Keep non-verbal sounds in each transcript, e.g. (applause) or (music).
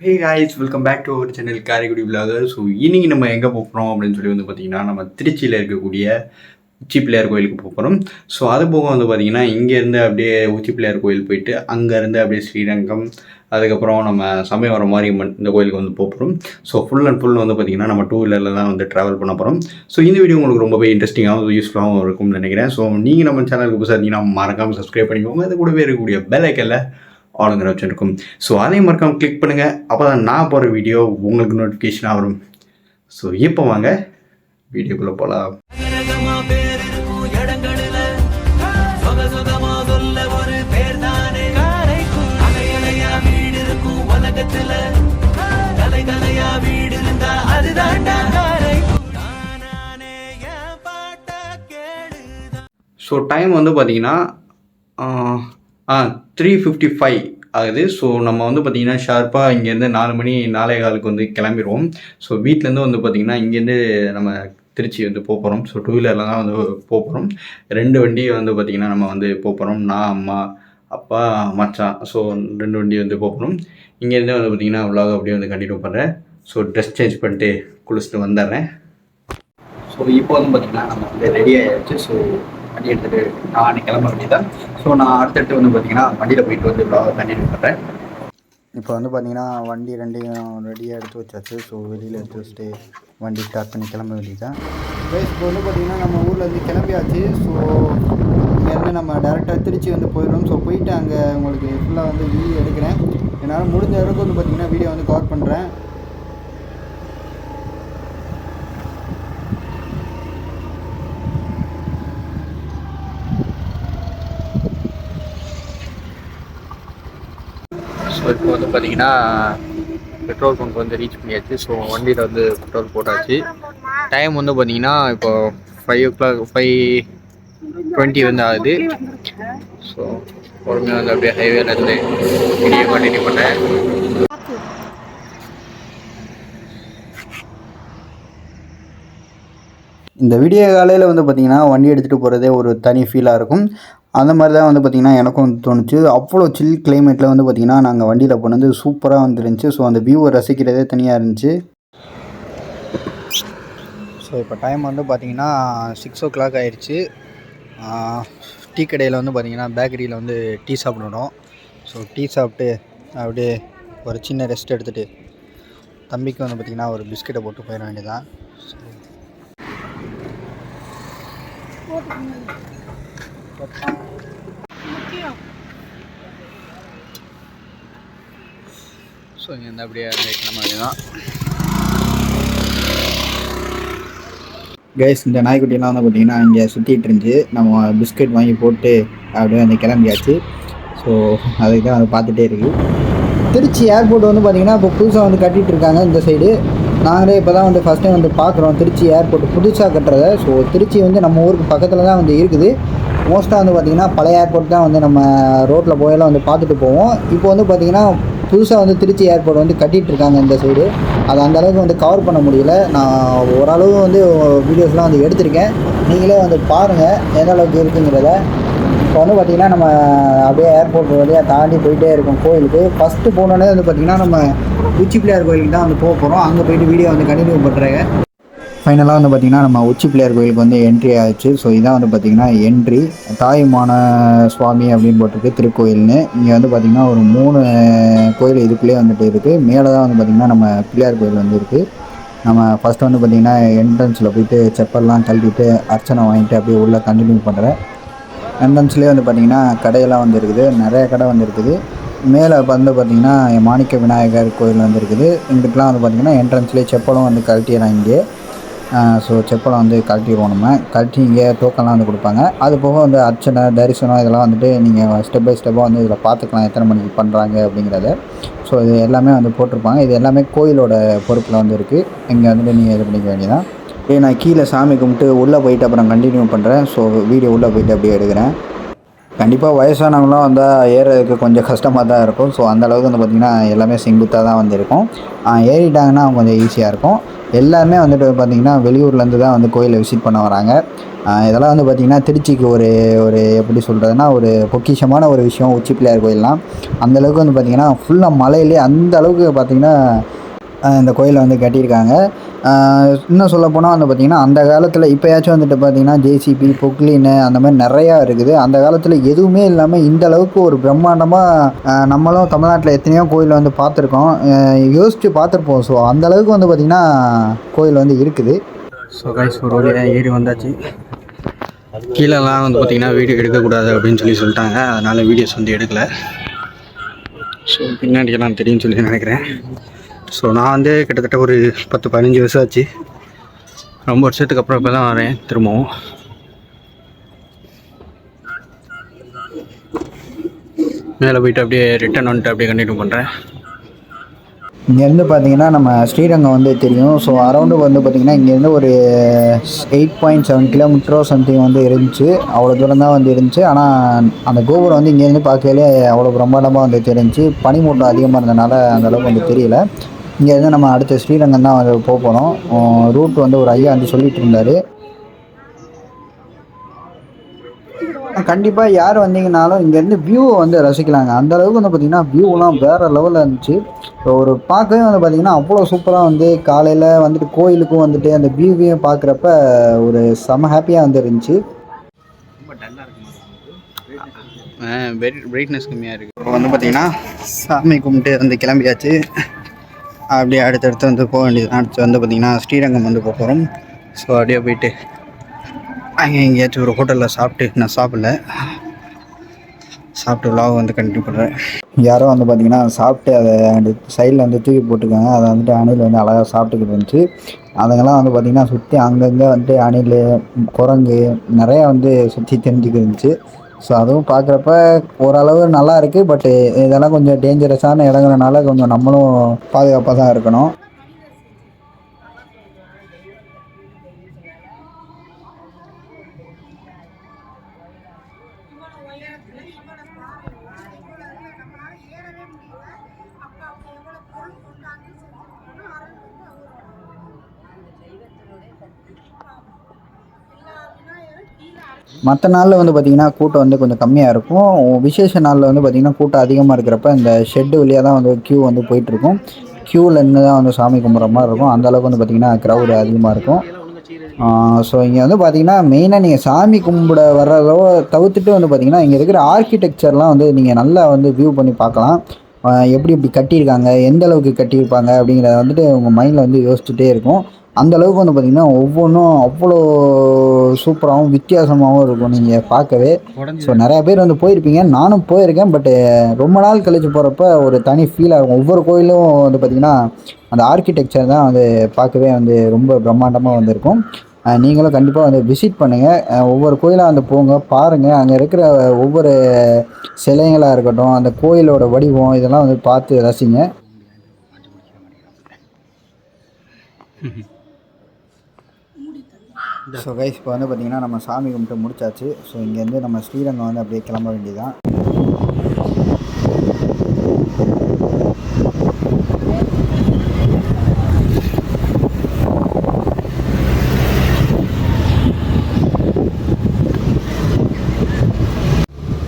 Hey guys welcome back to our channel Karaikudi விழாக so இன்றைக்கி நம்ம எங்கே போகிறோம் அப்படின்னு சொல்லி வந்து பார்த்தீங்கன்னா நம்ம திருச்சியில் இருக்கக்கூடிய உச்சி பிள்ளையார் கோயிலுக்கு போக போகிறோம் ஸோ அது போக வந்து பார்த்தீங்கன்னா இங்கேருந்து அப்படியே உச்சி பிள்ளையார் கோயில் போயிட்டு அங்கேருந்து அப்படியே ஸ்ரீரங்கம் அதுக்கப்புறம் நம்ம சமயவரம் மாரியம்மன் இந்த கோயிலுக்கு வந்து போகிறோம் ஸோ ஃபுல் அண்ட் ஃபுல் வந்து பார்த்திங்கன்னா நம்ம டூ வீலரில் தான் வந்து ட்ராவல் பண்ண போகிறோம் ஸோ இந்த வீடியோ உங்களுக்கு ரொம்பவே இன்ட்ரெஸ்டிங்காகவும் யூஸ்ஃபுல்லாகவும் இருக்கும்னு நினைக்கிறேன். ஸோ நீங்கள் நம்ம சேனலுக்கு புதுசாக இருந்தீங்கன்னா மறக்காமல் சப்ஸ்கிரைப் பண்ணிக்கோங்க. அது கூடவே இருக்கக்கூடிய பெல் ஐக்கனில் ஆளுங்கிற ஆப்ஷன் இருக்கும். ஸோ அதையும் மறக்காம கிளிக் பண்ணுங்கள் அப்போ தான் நான் போகிற வீடியோ உங்களுக்கு நோட்டிஃபிகேஷனாக வரும். ஸோ இப்போ வாங்க. வீடியோக்குள்ளே போகலாம் ஸோ டைம் வந்து பார்த்தீங்கன்னா த்ரீ ஃபிஃப்டி ஃபைவ் ஆகுது. ஸோ நம்ம வந்து பார்த்திங்கன்னா ஷார்ப்பாக இங்கேருந்து நாலு மணி நாலே காலுக்கு வந்து கிளம்பிடுவோம் ஸோ வீட்டிலேருந்து வந்து பார்த்திங்கன்னா இங்கேருந்து நம்ம திருச்சி வந்து போக போகிறோம் ஸோ டூ வீலரில் தான் வந்து போக போகிறோம் ரெண்டு வண்டி வந்து பார்த்திங்கன்னா நம்ம வந்து போக போகிறோம் நான் அம்மா அப்பா மச்சான். ஸோ ரெண்டு வண்டி வந்து போக போகிறோம் இங்கேருந்து வந்து பார்த்திங்கன்னா vlog அப்படியே வந்து கண்டினியூ பண்ணுறேன் ஸோ ட்ரெஸ் சேஞ்ச் பண்ணிட்டு குளிச்சுட்டு வந்துடுறேன் ஸோ இப்போ வந்து பார்த்திங்கன்னா நம்ம வந்து ரெடி ஆகிடுச்சு ஸோ வண்டி எடுத்துகிட்டு நான் கிளம்ப வேண்டியதான் ஸோ நான் அடுத்தடுத்து வந்து பார்த்தீங்கன்னா வண்டியில் போயிட்டு வந்து இவ்வளோ கண்டினியூ பண்ணுறேன் இப்போ வந்து பார்த்தீங்கன்னா வண்டி ரெண்டையும் ரெடியாக எடுத்து வச்சாச்சு. ஸோ வெளியில் எடுத்து வச்சுட்டு வண்டி ஸ்டார்ட் பண்ணி கிளம்ப வேண்டியதான் இப்போ வந்து பார்த்திங்கன்னா நம்ம ஊரில் இருந்து கிளம்பியாச்சு. ஸோ இங்கேருந்து நம்ம டேரெக்டாக திருச்சி வந்து போயிடும் ஸோ போயிட்டு அங்கே உங்களுக்கு ஃபுல்லாக வந்து வீடியோ எடுக்கிறேன். என்னால் முடிஞ்ச அளவுக்கு வந்து பார்த்திங்கன்னா வீடியோ வந்து கவர் பண்ணுறேன் வந்து பார்த்தீங்கன்னா பெட்ரோல் பங்க் வந்து ரீச் பண்ணியாச்சு. ஸோ வண்டியில் வந்து பெட்ரோல் போட்டாச்சு. டைம் வந்து பார்த்தீங்கன்னா இப்போ five o'clock five twenty வந்து ஆகுது. ஸோ பொறுமையாக வந்து அப்படியே ஹைவேல இருந்து வீடியோ கண்டினியூ பண்ணேன் இந்த வீடியோ காலையில் வந்து பார்த்திங்கன்னா வண்டி எடுத்துகிட்டு போகிறதே ஒரு தனி ஃபீலாக இருக்கும். அந்த மாதிரி தான் வந்து பார்த்திங்கன்னா எனக்கும் வந்து தோணுச்சு. அவ்வளோ சில் கிளைமேட்டில் வந்து பார்த்திங்கன்னா நாங்கள் வண்டியில் போனது சூப்பராக வந்துருந்துச்சு. ஸோ அந்த வியூவை ரசிக்கிறதே தனியாக இருந்துச்சு. ஸோ இப்போ டைம் வந்து பார்த்திங்கன்னா சிக்ஸ் ஓ கிளாக் ஆயிடுச்சு டீ கடையில் வந்து பார்த்திங்கன்னா பேக்கரியில் வந்து டீ சாப்பிடணும். ஸோ டீ சாப்பிட்டு அப்படியே ஒரு சின்ன ரெஸ்ட் எடுத்துகிட்டு தம்பிக்கு வந்து பார்த்திங்கன்னா ஒரு பிஸ்கெட்டை போட்டு போயிட வேண்டியதான் ஸோ இங்கேருந்து அப்படியே வந்து கிளம்ப வேண்டியதான் கைஸ் இந்த நாய்க்குட்டியெல்லாம் வந்து பார்த்திங்கன்னா இங்கே சுற்றிட்டு இருந்துச்சு. நம்ம பிஸ்கட் வாங்கி போட்டு அப்படியே வந்து கிளம்பியாச்சு. ஸோ அதுக்கு தான் அதை பார்த்துட்டே இருக்கு. திருச்சி ஏர்போர்ட் வந்து பார்த்திங்கன்னா இப்போ புதுசாக வந்து கட்டிகிட்டு இருக்காங்க இந்த சைடு நாங்களே இப்போ தான் வந்து ஃபஸ்ட் டைம் வந்து பார்க்குறோம் திருச்சி ஏர்போர்ட் புதுசாக கட்டுறத. ஸோ திருச்சி வந்து நம்ம ஊருக்கு பக்கத்தில் தான் வந்து இருக்குது. மோஸ்ட்டாக வந்து பார்த்திங்கன்னா பழைய ஏர்போர்ட் தான் வந்து நம்ம ரோட்டில் போயெல்லாம் வந்து பார்த்துட்டு போவோம். இப்போ வந்து பார்த்திங்கன்னா புதுசாக வந்து திருச்சி ஏர்போர்ட் வந்து கட்டிகிட்ருக்காங்க இந்த சைடு அது அந்தளவுக்கு வந்து கவர் பண்ண முடியல. நான் ஓரளவு வந்து வீடியோஸ்லாம் வந்து எடுத்திருக்கேன். நீங்களே வந்து பாருங்கள் எந்த அளவுக்கு இருக்குங்கிறத. இப்போ வந்து பார்த்திங்கன்னா நம்ம அப்படியே ஏர்போர்ட் வழியாக தாண்டி போயிட்டே இருக்கோம் கோயிலுக்கு. ஃபஸ்ட்டு போனோடனே வந்து பார்த்திங்கன்னா நம்ம உச்சி பிள்ளையார் கோயிலுக்கு தான் வந்து போக போகிறோம் அங்கே போயிட்டு வீடியோ வந்து கண்டினியூ பண்ணுறேங்க ஃபைனலாக வந்து பார்த்திங்கன்னா நம்ம உச்சி பிள்ளையார் கோயிலுக்கு வந்து என்ட்ரி ஆச்சு ஸோ இதான் வந்து பார்த்திங்கன்னா என்ட்ரி தாயுமான சுவாமி அப்படின்னு போட்டிருக்கு திருக்கோயில்னு. இங்கே வந்து பார்த்திங்கன்னா ஒரு மூணு கோயில் இதுக்குள்ளேயே வந்துட்டு இருக்குது மேலே தான் வந்து பார்த்திங்கன்னா நம்ம பிள்ளையார் கோயில் வந்து இருக்குது நம்ம ஃபஸ்ட்டு வந்து பார்த்திங்கன்னா என்ட்ரன்ஸில் போயிட்டு செப்பல்லாம் கழட்டிட்டு அர்ச்சனை வாங்கிட்டு அப்படியே உள்ளே கண்டினியூ பண்ணுறேன் என்ட்ரன்ஸ்லேயே வந்து பார்த்திங்கன்னா கடையெல்லாம் வந்து இருக்குது. நிறைய கடை வந்து இருக்குது. மேலே வந்து பார்த்திங்கன்னா மாணிக்க விநாயகர் கோயில் வந்து இருக்குது. இங்கிட்டலாம் வந்து பார்த்திங்கன்னா என்ட்ரன்ஸ்லேயே செப்பலும் வந்து கழட்டிடுறாங்க இங்கே. ஸோ செப்பலை வந்து கழட்டிடுவோம் நம்ம. கழட்டி இங்கே டோக்கன்லாம் வந்து கொடுப்பாங்க. அது போக வந்து அர்ச்சனை தரிசனம் இதெல்லாம் வந்துட்டு நீங்கள் ஸ்டெப் பை ஸ்டெப்பாக வந்து இதில் பார்த்துக்கலாம் எத்தனை மணிக்கு பண்ணுறாங்க அப்படிங்கிறத. ஸோ இது எல்லாமே வந்து போட்டிருப்பாங்க. இது எல்லாமே கோயிலோட பொறுப்பில் வந்து இருக்குது இங்கே வந்துட்டு நீங்கள் இது பண்ணிக்க வேண்டியதான் அப்படியே நான் கீழே சாமி கும்பிட்டு உள்ளே போயிட்டு அப்புறம் கண்டினியூ பண்ணுறேன் ஸோ வீடியோ உள்ளே போயிட்டு அப்படியே எடுக்கிறேன். கண்டிப்பாக வயசானவங்களாம் வந்தால் ஏறுறதுக்கு கொஞ்சம் கஷ்டமாக தான் இருக்கும். ஸோ அந்த அளவுக்கு வந்து பார்த்திங்கன்னா எல்லாமே செங்குத்தாக தான் வந்து இருக்கும். ஏறிட்டாங்கன்னா அவங்க கொஞ்சம் ஈஸியாக இருக்கும். எல்லாருமே வந்துட்டு பார்த்திங்கன்னா வெளியூர்லேருந்து தான் வந்து கோயிலை விசிட் பண்ண வராங்க. இதெல்லாம் வந்து பார்த்திங்கன்னா திருச்சிக்கு ஒரு ஒரு எப்படி சொல்கிறதுனா ஒரு பொக்கிஷமான ஒரு விஷயம் உச்சி பிள்ளையார் கோயில்லாம் அந்தளவுக்கு வந்து பார்த்திங்கன்னா ஃபுல்லாக மலையிலே அந்த அளவுக்கு பார்த்திங்கன்னா இந்த கோயிலை வந்து கட்டியிருக்காங்க. இன்னும் சொல்ல போனால் வந்து பார்த்திங்கன்னா அந்த காலத்தில் இப்போயாச்சும் வந்துட்டு பார்த்திங்கன்னா ஜேசிபி பொக்லின்னு அந்த மாதிரி நிறையா இருக்குது. அந்த காலத்தில் எதுவுமே இல்லாமல் இந்த அளவுக்கு ஒரு பிரம்மாண்டமாக நம்மளும் தமிழ்நாட்டில் எத்தனையோ கோயில் வந்து பார்த்துருக்கோம். யோசித்து பார்த்துருப்போம். ஸோ அந்த அளவுக்கு வந்து பார்த்திங்கன்னா கோயில் வந்து இருக்குது. ஸோ கைஸ் ஒரு வழியாக ஏறி வந்தாச்சு. கீழெல்லாம் வந்து பார்த்தீங்கன்னா வீடியோ எடுக்கக்கூடாது அப்படின்னு சொல்லி சொல்லிட்டாங்க. அதனால் வீடியோஸ் வந்து எடுக்கலை. ஸோ பின்னாடி எல்லாம் தெரியும்னு சொல்லி நினைக்கிறேன். ஸோ நான் வந்து கிட்டத்தட்ட ஒரு பத்து பதினஞ்சு வருஷம் ஆச்சு. ரொம்ப வருஷத்துக்கு அப்புறம் இப்போ தான் வரேன் திரும்பவும். மேலே போயிட்டு அப்படியே ரிட்டர்ன் வந்துட்டு அப்படியே கண்டினியூ பண்ணுறேன் இங்கேருந்து பார்த்தீங்கன்னா நம்ம ஸ்ரீரங்கம் வந்து தெரியும். ஸோ அரௌண்டு வந்து பார்த்திங்கன்னா இங்கேருந்து ஒரு எயிட் பாயிண்ட் செவன் கிலோமீட்டரோ சம்திங் வந்து இருந்துச்சு. அவ்வளோ தூரம் தான் வந்து இருந்துச்சு. ஆனால் அந்த கோபுரம் வந்து இங்கேருந்து பார்க்கலே அவ்வளோ பிரம்மாண்டமாக வந்து தெரிஞ்சுச்சு. பனிமூட்டம் அதிகமாக இருந்தனால அந்தளவுக்கு வந்து தெரியல. இங்கேருந்து நம்ம அடுத்த ஸ்ரீரங்கம் தான் வந்து போக போகிறோம் ரூட் வந்து ஒரு ஐயா வந்து சொல்லிட்டு இருந்தார் கண்டிப்பாக யார் வந்தீங்கனாலும் இங்கேருந்து வியூவை வந்து ரசிக்கலாங்க. அந்த அளவுக்கு வந்து பார்த்திங்கன்னா வியூலாம் வேறு லெவலில் இருந்துச்சு. ஒரு பார்க்கவே வந்து பார்த்திங்கன்னா அவ்வளோ சூப்பராக வந்து காலையில் வந்துட்டு கோயிலுக்கும் வந்துட்டு அந்த வியூவையும் பார்க்குறப்ப ஒரு செம ஹாப்பியாக வந்து இருந்துச்சு. பிரைட்னஸ் கம்மியாக இருக்குது இப்போ வந்து பார்த்திங்கன்னா சாமி கும்பிட்டு வந்து கிளம்பியாச்சு. அப்படியே அடுத்தடுத்து வந்து போக வேண்டியது. அடுத்து வந்து பார்த்திங்கன்னா ஸ்ரீரங்கம் வந்து போக போகிறோம் ஸோ அப்படியே போயிட்டு அங்கே எங்கேயாச்சும் ஒரு ஹோட்டலில் சாப்பிட்டு நான் சாப்பிடல. சாப்பிட்டு விலாக வந்து கண்டினியூ பண்ணுறேன் யாரோ வந்து பார்த்திங்கன்னா சாப்பிட்டு அதை அந்த சைடில் வந்து தூக்கி போட்டுருக்காங்க. அதை வந்துட்டு அணில் வந்து அழகாக சாப்பிட்டுக்கிட்டு இருந்துச்சு. அதுங்கெல்லாம் வந்து பார்த்திங்கன்னா சுற்றி அங்கங்கே வந்துட்டு அணில் குரங்கு நிறையா வந்து சுற்றி தெரிஞ்சுக்கிட்டு இருந்துச்சு. ஸோ அதுவும் பார்க்குறப்ப ஓரளவு நல்லா இருக்குது பட்டு இதெல்லாம் கொஞ்சம் டேஞ்சரஸான இடங்கிறனால கொஞ்சம் நம்மளும் பாதுகாப்பாக தான் இருக்கணும். மற்ற நாளில் வந்து பார்த்திங்கன்னா கூட்டம் வந்து கொஞ்சம் கம்மியாக இருக்கும். விசேஷ நாளில் வந்து பார்த்திங்கன்னா கூட்டம் அதிகமாக இருக்கிறப்ப இந்த ஷெட்டு வழியாக தான் வந்து க்யூ வந்து போயிட்டுருக்கும். க்யூவில் நின்று தான் வந்து சாமி கும்பிட்ற மாதிரி இருக்கும். அந்த அளவுக்கு வந்து பார்த்திங்கன்னா க்ரௌடு அதிகமாக இருக்கும். ஸோ இங்கே வந்து பார்த்தீங்கன்னா மெயினாக நீங்கள் சாமி கும்பிட வர்றதோ தவிர்த்துட்டு வந்து பார்த்தீங்கன்னா இங்கே இருக்கிற ஆர்கிடெக்சர்லாம் வந்து நீங்கள் நல்லா வந்து வியூ பண்ணி பார்க்கலாம். எப்படி எப்படி கட்டியிருக்காங்க எந்த அளவுக்கு கட்டியிருப்பாங்க அப்படிங்கிறத வந்துட்டு உங்கள் மைண்டில் வந்து யோசிச்சுட்டே இருக்கும். அந்த அளவுக்கு வந்து பார்த்திங்கன்னா ஒவ்வொன்றும் அவ்வளோ சூப்பராகவும் வித்தியாசமாகவும் இருக்கும் நீங்கள் பார்க்கவே. ஸோ நிறையா பேர் வந்து போயிருப்பீங்க. நானும் போயிருக்கேன் பட்டு ரொம்ப நாள் கழிச்சு போகிறப்ப ஒரு தனி ஃபீலாக இருக்கும். ஒவ்வொரு கோயிலும் வந்து பார்த்திங்கன்னா அந்த ஆர்கிடெக்சர் தான் வந்து பார்க்கவே வந்து ரொம்ப பிரம்மாண்டமாக வந்திருக்கும். நீங்களும் கண்டிப்பாக வந்து விசிட் பண்ணுங்கள் ஒவ்வொரு கோயிலாக வந்து போங்க பாருங்கள் அங்கே இருக்கிற ஒவ்வொரு சிலைங்களாக இருக்கட்டும் அந்த கோயிலோட வடிவம் இதெல்லாம் வந்து பார்த்து ரசிங்க. (laughs) ஸோ கைஸ் இப்போ வந்து பார்த்திங்கன்னா நம்ம சாமி கும்பிட்டு முடிச்சாச்சு. ஸோ இங்கேருந்து நம்ம ஸ்ரீரங்கம் வந்து அப்படியே கிளம்ப வேண்டியதுதான்.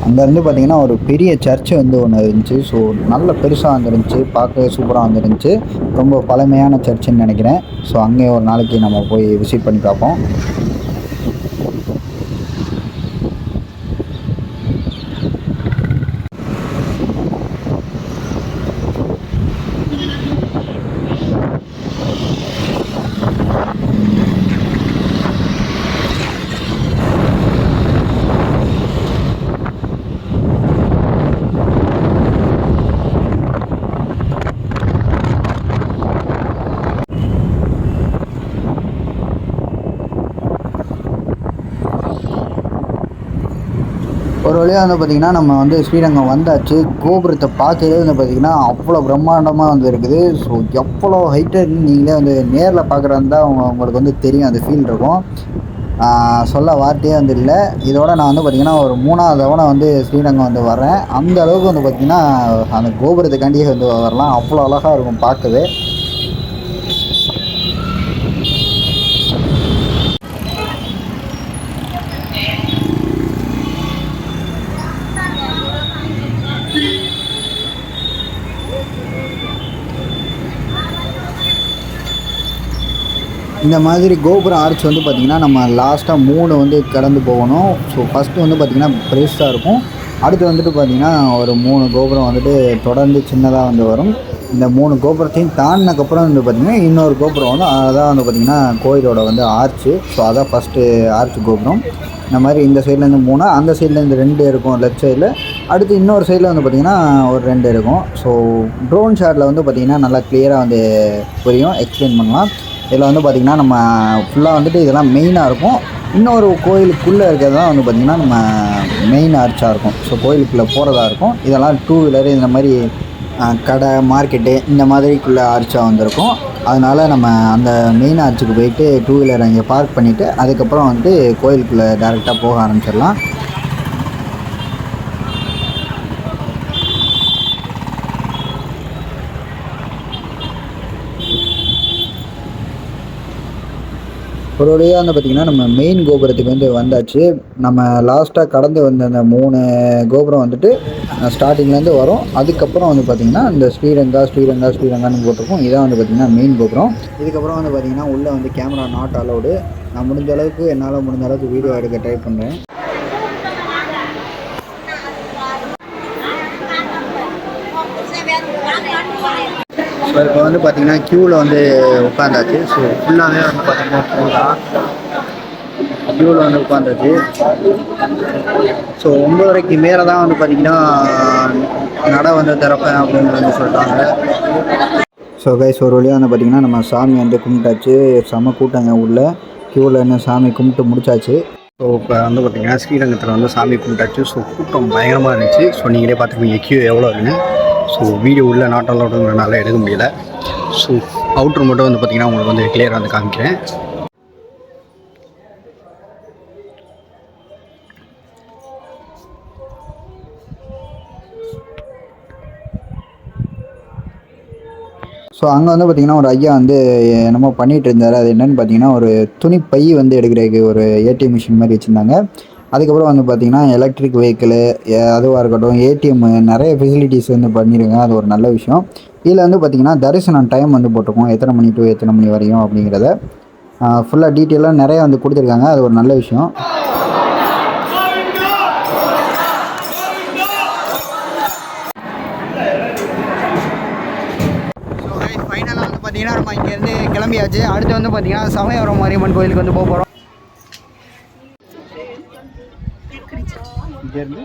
அங்கேருந்து பார்த்தீங்கன்னா ஒரு பெரிய சர்ச்சு வந்து ஒன்று இருந்துச்சு. ஸோ நல்ல பெருசாக வந்துருந்துச்சு பார்க்க சூப்பராக வந்துருந்துச்சு ரொம்ப பழமையான சர்ச்சுன்னு நினைக்கிறேன். ஸோ அங்கே ஒரு நாளைக்கு நம்ம போய் விசிட் பண்ணி பார்ப்போம். ஒரு வழியாக வந்து பார்த்திங்கன்னா நம்ம வந்து ஸ்ரீரங்கம் வந்தாச்சு. கோபுரத்தை பார்க்கவே வந்து பார்த்திங்கன்னா அவ்வளோ பிரம்மாண்டமாக வந்து இருக்குது. ஸோ எவ்வளோ ஹைட்டு இருக்குன்னு நீங்களே வந்து நேரில் பார்க்குறாரு தான் அவங்க உங்களுக்கு வந்து தெரியும். அந்த ஃபீல் இருக்கும். சொல்ல வார்த்தையே வந்து இல்லை. இதோட நான் வந்து பார்த்திங்கன்னா ஒரு மூணாவது தவணை வந்து ஸ்ரீரங்கம் வந்து வரேன் அந்த அளவுக்கு வந்து பார்த்திங்கன்னா அந்த கோபுரத்துக்காண்டியே வந்து வரலாம். அவ்வளோ அழகாக இருக்கும் பார்க்கவே. இந்த மாதிரி கோபுரம் ஆர்ச் வந்து பார்த்திங்கன்னா நம்ம லாஸ்ட்டாக மூணு வந்து கடந்து போகணும். ஸோ ஃபஸ்ட்டு வந்து பார்த்திங்கன்னா பெருசாக இருக்கும். அடுத்து வந்துட்டு பார்த்திங்கன்னா ஒரு மூணு கோபுரம் வந்துட்டு தொடர்ந்து சின்னதாக வந்து வரும். இந்த மூணு கோபுரத்தையும் தாண்டினக்கப்புறம் வந்து பார்த்திங்கன்னா இன்னொரு கோபுரம் வந்து அதான் வந்து பார்த்திங்கன்னா கோயிலோட வந்து ஆர்ச்சு ஸோ அதான் ஃபஸ்ட்டு ஆர்ச் கோபுரம். இந்த மாதிரி இந்த சைட்லேருந்து மூணு அந்த சைட்லேருந்து ரெண்டு இருக்கும் லெஃப்ட் சைடில் அடுத்து இன்னொரு சைடில் வந்து பார்த்திங்கன்னா ஒரு ரெண்டு இருக்கும். ஸோ ட்ரோன் ஷாட்டில் வந்து பார்த்திங்கன்னா நல்லா கிளியராக வந்து புரியும். எக்ஸ்பிளைன் பண்ணலாம். இதில் வந்து பார்த்திங்கன்னா நம்ம ஃபுல்லாக வந்துட்டு இதெல்லாம் மெயினாக இருக்கும். இன்னொரு கோயிலுக்குள்ளே இருக்கிறது தான் வந்து பார்த்திங்கன்னா நம்ம மெயின் ஆர்ச்சாக இருக்கும். ஸோ கோயிலுக்குள்ளே போகிறதா இருக்கும். இதெல்லாம் டூ வீலர் இந்த மாதிரி கடை மார்க்கெட்டு இந்த மாதிரிக்குள்ளே ஆர்ச்சாக வந்திருக்கும். அதனால் நம்ம அந்த மெயின் ஆர்ச்சுக்கு போயிட்டு டூ வீலர் அங்கே பார்க் பண்ணிவிட்டு அதுக்கப்புறம் வந்து கோயிலுக்குள்ளே டேரெக்டாக போக ஆரம்பிச்சிடலாம். ஒரு வழியாக வந்து பார்த்திங்கன்னா நம்ம மெயின் கோபுரத்துக்கு வந்து வந்தாச்சு. நம்ம லாஸ்ட்டாக கடந்து வந்த அந்த மூணு கோபுரம் வந்துட்டு ஸ்டார்டிங்லேருந்து வரும். அதுக்கப்புறம் வந்து பார்த்திங்கன்னா இந்த ஸ்ரீரங்கா ஸ்ரீரங்கா ஸ்ரீரங்கான்னு போட்டிருக்கோம். இதான் வந்து பார்த்திங்கன்னா மெயின் கோபுரம். இதுக்கப்புறம் வந்து பார்த்திங்கன்னா உள்ளே வந்து கேமரா நாட் அலோடு நான் முடிஞ்ச அளவுக்கு என்னால் முடிஞ்ச அளவுக்கு வீடியோ எடுக்க ட்ரை பண்ணுறேன் ஸோ இப்போ வந்து பார்த்தீங்கன்னா க்யூவில் வந்து உட்காந்தாச்சு ஸோ ஃபுல்லாகவே வந்து பார்த்தீங்கன்னா க்யூ தான். க்யூவில் வந்து உட்காந்தாச்சு ஸோ ஒம்பதரைக்கு மேலே தான் வந்து பார்த்தீங்கன்னா நடை வந்து திறப்பேன் அப்படின்னு வந்து சொல்லிட்டாங்க ஸோ கைஸ் ஒரு வழியாக வந்து பார்த்திங்கன்னா நம்ம சாமி வந்து கும்பிட்டாச்சு. செம கூட்டங்க உள்ள. க்யூவில் என்ன சாமி கும்பிட்டு முடிச்சாச்சு. ஸோ இப்போ வந்து பார்த்தீங்கன்னா ஸ்ரீரங்கத்தில் வந்து சாமி கும்பிட்டாச்சு. ஸோ கூட்டம் பயங்கரமாக இருந்துச்சு. ஸோ நீங்களே பார்த்துருப்பீங்க கியூ எவ்வளோ இருக்குன்னு ஸோ வீடியோ உள்ள நாட் அலௌடுங்கிறனால எடுக்க முடியல. ஸோ அவுட்ரு மட்டும் வந்து பார்த்தீங்கன்னா உங்களுக்கு வந்து கிளியராக வந்து காமிக்கிறேன். ஸோ அங்கே வந்து பார்த்திங்கன்னா ஒரு ஐயா வந்து என்னமோ பண்ணிகிட்டு இருந்தார். அது என்னென்னு பார்த்தீங்கன்னா ஒரு துணி பை வந்து எடுக்கிறதுக்கு ஒரு ஏடிஎம் மிஷின் மாதிரி வச்சுருந்தாங்க. அதுக்கப்புறம் வந்து பார்த்திங்கன்னா எலக்ட்ரிக் வெஹிக்கிளு அதுவாக இருக்கட்டும் ஏடிஎம்மு நிறைய ஃபெசிலிட்டிஸ் வந்து பண்ணியிருக்காங்க அது ஒரு நல்ல விஷயம். இதில் வந்து பார்த்திங்கன்னா தரிசனம் டைம் வந்து போட்டிருக்கோம். எத்தனை மணி டு எத்தனை மணி வரையும் அப்படிங்கிறத. ஃபுல்லாக டீட்டெயிலாக நிறைய வந்து கொடுத்துருக்காங்க. அது ஒரு நல்ல விஷயம். ஃபைனலாக வந்து பார்த்தீங்கன்னா நம்ம இங்கேருந்து கிளம்பியாச்சு. அடுத்து வந்து பார்த்தீங்கன்னா சமயபுரம் மாரியம்மன் கோயிலுக்கு வந்து போக போகிறோம் இங்கேருந்து